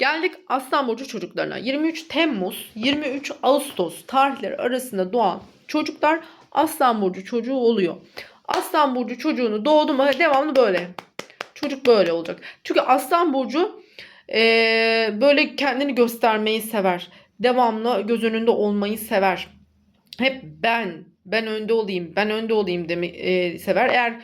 Geldik Aslan Burcu çocuklarına. 23 Temmuz, 23 Ağustos tarihleri arasında doğan çocuklar Aslan Burcu çocuğu oluyor. Aslan Burcu çocuğunu doğdu mu devamlı böyle. Çocuk böyle olacak. Çünkü Aslan Burcu eee, böyle kendini göstermeyi sever. Devamlı göz önünde olmayı sever. Hep ben, ben önde olayım, ben önde olayım demeyi sever. Eğer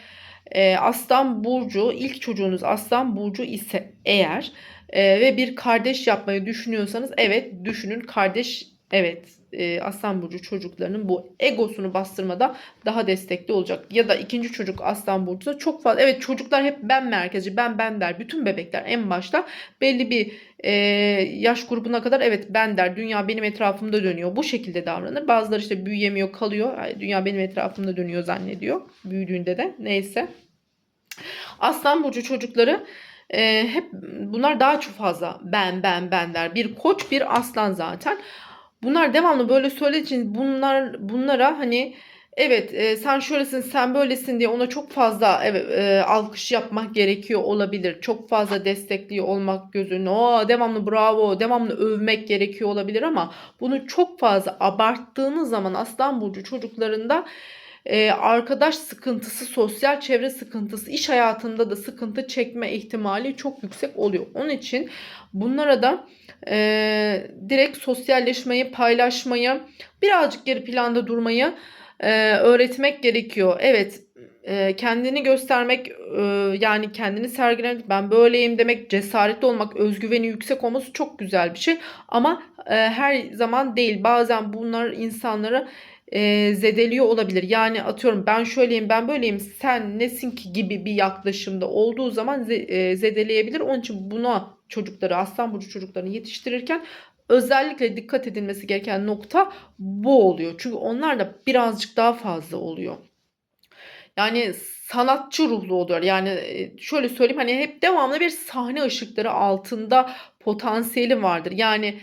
e, Aslan Burcu, ilk çocuğunuz Aslan Burcu ise eğer e, ve bir kardeş yapmayı düşünüyorsanız evet düşünün kardeş evet e, Aslan Burcu çocuklarının bu egosunu bastırmada daha destekli olacak. Ya da ikinci çocuk Aslan Burcu'da çok fazla evet çocuklar hep ben merkezci ben ben der. Bütün bebekler en başta belli bir e, yaş grubuna kadar evet ben der. Dünya benim etrafımda dönüyor. Bu şekilde davranır. Bazıları işte büyüyemiyor kalıyor. Ay, Dünya benim etrafımda dönüyor zannediyor. Büyüdüğünde de neyse. Aslan Burcu çocukları e, hep bunlar daha çok fazla ben ben ben der. Bir koç bir aslan zaten. Bunlar devamlı böyle söylediği için bunlar bunlara hani evet e, sen şöylesin sen böylesin diye ona çok fazla evet, e, alkış yapmak gerekiyor olabilir. Çok fazla destekliyor olmak gözünü. O devamlı bravo, devamlı övmek gerekiyor olabilir ama bunu çok fazla abarttığınız zaman Aslan burcu çocuklarında e, arkadaş sıkıntısı, sosyal çevre sıkıntısı, iş hayatında da sıkıntı çekme ihtimali çok yüksek oluyor. Onun için bunlara da e, direkt sosyalleşmeyi, paylaşmayı, birazcık geri planda durmayı e, öğretmek gerekiyor. Evet, e, kendini göstermek, e, yani kendini sergilemek, ben böyleyim demek, cesaretli olmak, özgüveni yüksek olması çok güzel bir şey. Ama e, her zaman değil. Bazen bunlar insanları e, zedeliyor olabilir. Yani atıyorum ben şöyleyim ben böyleyim sen nesin ki gibi bir yaklaşımda olduğu zaman e, zedeleyebilir. Onun için buna çocukları Aslan Burcu çocuklarını yetiştirirken özellikle dikkat edilmesi gereken nokta bu oluyor. Çünkü onlar da birazcık daha fazla oluyor. Yani sanatçı ruhlu oluyor. Yani şöyle söyleyeyim hani hep devamlı bir sahne ışıkları altında potansiyeli vardır. Yani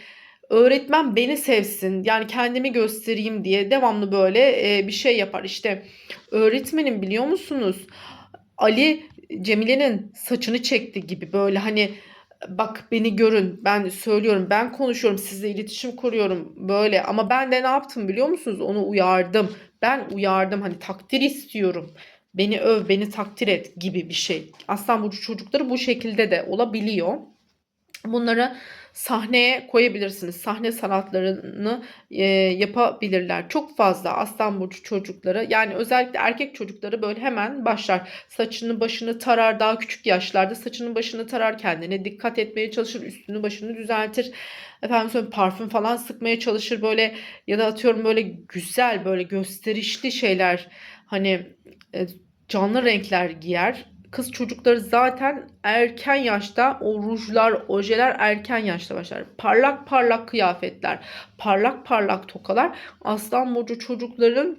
öğretmen beni sevsin yani kendimi göstereyim diye devamlı böyle e, bir şey yapar. İşte öğretmenim biliyor musunuz? Ali Cemile'nin saçını çekti gibi böyle hani bak beni görün ben söylüyorum ben konuşuyorum sizle iletişim kuruyorum böyle. Ama ben de ne yaptım biliyor musunuz? Onu uyardım. Ben uyardım hani takdir istiyorum. Beni öv beni takdir et gibi bir şey. Aslan Burcu çocukları bu şekilde de olabiliyor. Bunları sahneye koyabilirsiniz. Sahne sanatlarını e, yapabilirler. Çok fazla Aslan Burcu çocukları yani özellikle erkek çocukları böyle hemen başlar. Saçını başını tarar daha küçük yaşlarda saçını başını tarar kendine dikkat etmeye çalışır. Üstünü başını düzeltir. Efendim söyleyeyim parfüm falan sıkmaya çalışır böyle ya da atıyorum böyle güzel böyle gösterişli şeyler hani e, canlı renkler giyer kız çocukları zaten erken yaşta o rujlar, ojeler erken yaşta başlar. Parlak parlak kıyafetler, parlak parlak tokalar aslan burcu çocukların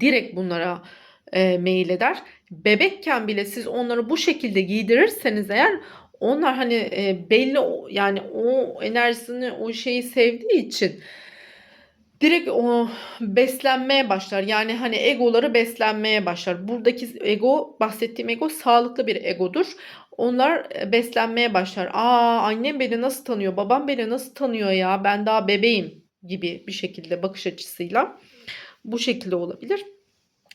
direkt bunlara e, meyil eder. Bebekken bile siz onları bu şekilde giydirirseniz eğer onlar hani e, belli yani o enerjisini o şeyi sevdiği için direkt o beslenmeye başlar. Yani hani egoları beslenmeye başlar. Buradaki ego, bahsettiğim ego sağlıklı bir egodur. Onlar e, beslenmeye başlar. Aa annem beni nasıl tanıyor? Babam beni nasıl tanıyor ya? Ben daha bebeğim gibi bir şekilde bakış açısıyla. Bu şekilde olabilir.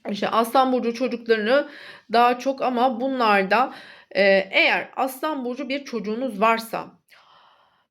İşte Aslan Burcu çocuklarını daha çok ama bunlarda e, eğer Aslan Burcu bir çocuğunuz varsa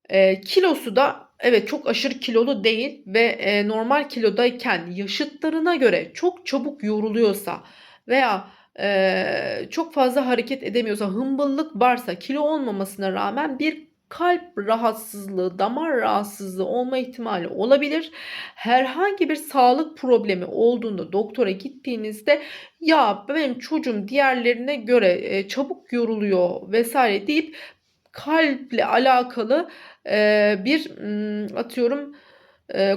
e, kilosu da evet çok aşırı kilolu değil ve e, normal kilodayken yaşıtlarına göre çok çabuk yoruluyorsa veya e, çok fazla hareket edemiyorsa, hımbıllık varsa, kilo olmamasına rağmen bir kalp rahatsızlığı, damar rahatsızlığı olma ihtimali olabilir. Herhangi bir sağlık problemi olduğunda doktora gittiğinizde ya benim çocuğum diğerlerine göre e, çabuk yoruluyor vesaire deyip kalple alakalı bir atıyorum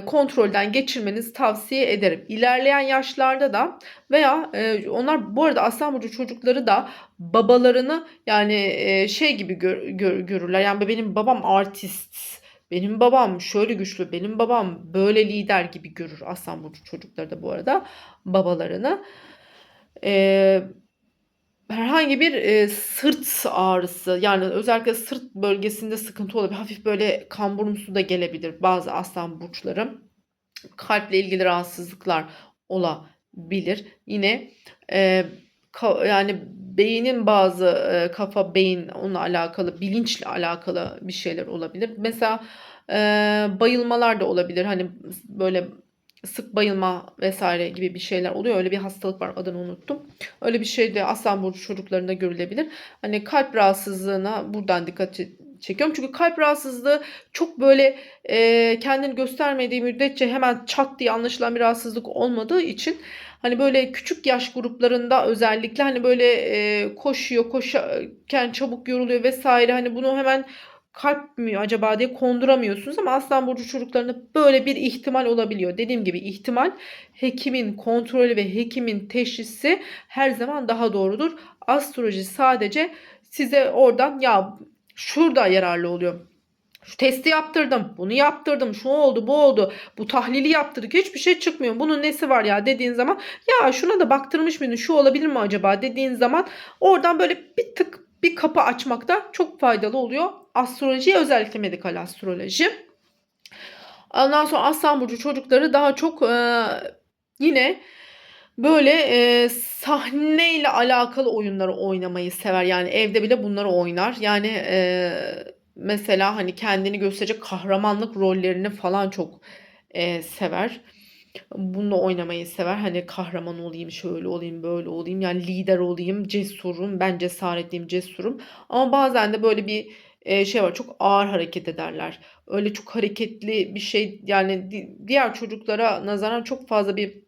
kontrolden geçirmenizi tavsiye ederim. İlerleyen yaşlarda da veya onlar bu arada Aslan Burcu çocukları da babalarını yani şey gibi gör- gör- görürler. Yani benim babam artist, benim babam şöyle güçlü, benim babam böyle lider gibi görür Aslan Burcu çocukları da bu arada babalarını. E, herhangi bir e, sırt ağrısı yani özellikle sırt bölgesinde sıkıntı olabilir. Hafif böyle kamburumsu da gelebilir bazı aslan burçları. Kalple ilgili rahatsızlıklar olabilir. Yine e, ka- yani beynin bazı e, kafa beyin onunla alakalı bilinçle alakalı bir şeyler olabilir. Mesela e, bayılmalar da olabilir. Hani böyle sık bayılma vesaire gibi bir şeyler oluyor. Öyle bir hastalık var adını unuttum. Öyle bir şey de Aslan Burcu çocuklarında görülebilir. Hani kalp rahatsızlığına buradan dikkat çekiyorum. Çünkü kalp rahatsızlığı çok böyle e, kendini göstermediği müddetçe hemen çat diye anlaşılan bir rahatsızlık olmadığı için hani böyle küçük yaş gruplarında özellikle hani böyle e, koşuyor koşarken çabuk yoruluyor vesaire hani bunu hemen kalp mi acaba diye konduramıyorsunuz ama Aslan Burcu çocuklarında böyle bir ihtimal olabiliyor. Dediğim gibi ihtimal hekimin kontrolü ve hekimin teşhisi her zaman daha doğrudur. Astroloji sadece size oradan ya şurada yararlı oluyor. Şu testi yaptırdım, bunu yaptırdım, şu oldu, bu oldu, bu tahlili yaptırdık, hiçbir şey çıkmıyor. Bunun nesi var ya dediğin zaman ya şuna da baktırmış mıydın, şu olabilir mi acaba dediğin zaman oradan böyle bir tık bir kapı açmakta çok faydalı oluyor. Astroloji özellikle medikal astroloji. Ondan sonra Aslan Burcu çocukları daha çok e, yine böyle e, sahneyle alakalı oyunları oynamayı sever. Yani evde bile bunları oynar. Yani e, mesela hani kendini gösterecek kahramanlık rollerini falan çok e, sever. Bunu oynamayı sever. Hani kahraman olayım, şöyle olayım, böyle olayım. Yani lider olayım, cesurum. Ben cesaretliyim, cesurum. Ama bazen de böyle bir e, şey var. Çok ağır hareket ederler. Öyle çok hareketli bir şey yani diğer çocuklara nazaran çok fazla bir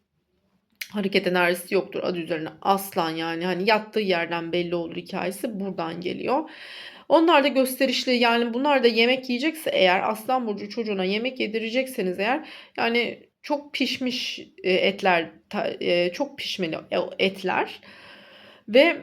hareket enerjisi yoktur adı üzerine aslan yani hani yattığı yerden belli olur hikayesi buradan geliyor. Onlar da gösterişli yani bunlar da yemek yiyecekse eğer aslan burcu çocuğuna yemek yedirecekseniz eğer yani çok pişmiş e, etler e, çok pişmeli etler ve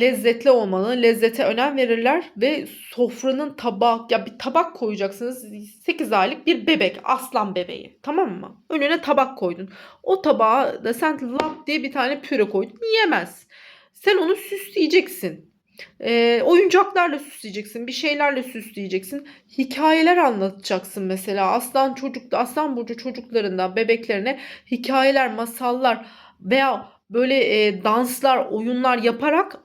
lezzetli olmalı. Lezzete önem verirler ve sofranın tabak ya bir tabak koyacaksınız. 8 aylık bir bebek, aslan bebeği. Tamam mı? Önüne tabak koydun. O tabağa da sen lap diye bir tane püre koydun. Yiyemez. Sen onu süsleyeceksin. E, oyuncaklarla süsleyeceksin, bir şeylerle süsleyeceksin. Hikayeler anlatacaksın mesela. Aslan çocuk, aslan burcu çocuklarından bebeklerine hikayeler, masallar veya böyle e, danslar, oyunlar yaparak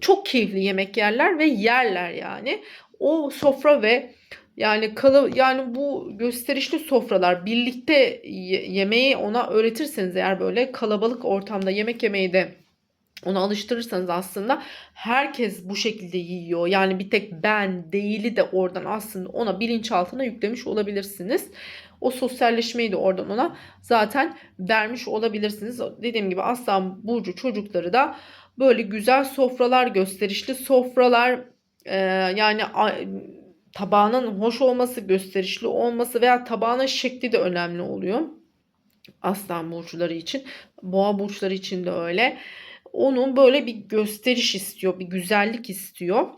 çok keyifli yemek yerler ve yerler yani. O sofra ve yani kalı yani bu gösterişli sofralar birlikte yemeği ona öğretirseniz eğer böyle kalabalık ortamda yemek yemeyi de onu alıştırırsanız aslında herkes bu şekilde yiyor. Yani bir tek ben değili de oradan aslında ona bilinçaltına yüklemiş olabilirsiniz. O sosyalleşmeyi de oradan ona zaten vermiş olabilirsiniz. Dediğim gibi Aslan Burcu çocukları da böyle güzel sofralar, gösterişli sofralar e, yani tabağının hoş olması, gösterişli olması veya tabağının şekli de önemli oluyor. Aslan burçları için, boğa burçları için de öyle. Onun böyle bir gösteriş istiyor, bir güzellik istiyor.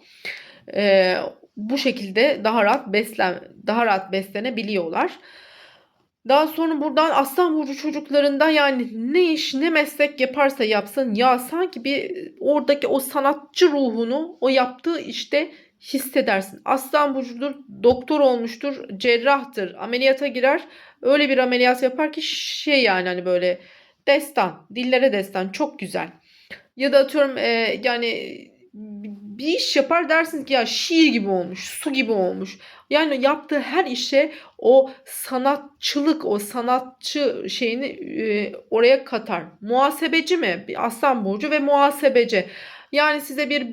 Ee, bu şekilde daha rahat beslen daha rahat beslenebiliyorlar. Daha sonra buradan Aslan Burcu çocuklarında yani ne iş ne meslek yaparsa yapsın ya sanki bir oradaki o sanatçı ruhunu o yaptığı işte hissedersin. Aslan Burcu'dur, doktor olmuştur, cerrahtır, ameliyata girer. Öyle bir ameliyat yapar ki şey yani hani böyle destan, dillere destan çok güzel. Ya da atıyorum e, yani bir iş yapar dersiniz ki ya şiir gibi olmuş, su gibi olmuş. Yani yaptığı her işe o sanatçılık, o sanatçı şeyini e, oraya katar. Muhasebeci mi? Aslan burcu ve muhasebeci. Yani size bir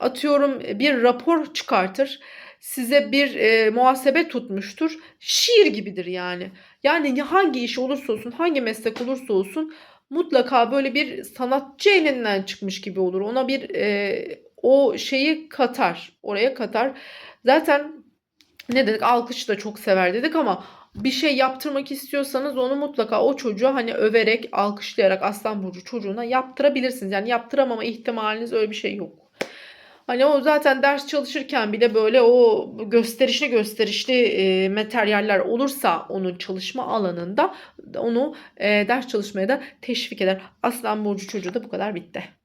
atıyorum bir rapor çıkartır. Size bir e, muhasebe tutmuştur. Şiir gibidir yani. Yani hangi iş olursa olsun, hangi meslek olursa olsun mutlaka böyle bir sanatçı elinden çıkmış gibi olur. Ona bir e, o şeyi katar. Oraya katar. Zaten ne dedik alkış da çok sever dedik ama bir şey yaptırmak istiyorsanız onu mutlaka o çocuğa hani överek, alkışlayarak Aslan Burcu çocuğuna yaptırabilirsiniz. Yani yaptıramama ihtimaliniz öyle bir şey yok. Hani o zaten ders çalışırken bile böyle o gösterişli gösterişli e, materyaller olursa onun çalışma alanında onu e, ders çalışmaya da teşvik eder. Aslan Burcu çocuğu da bu kadar bitti.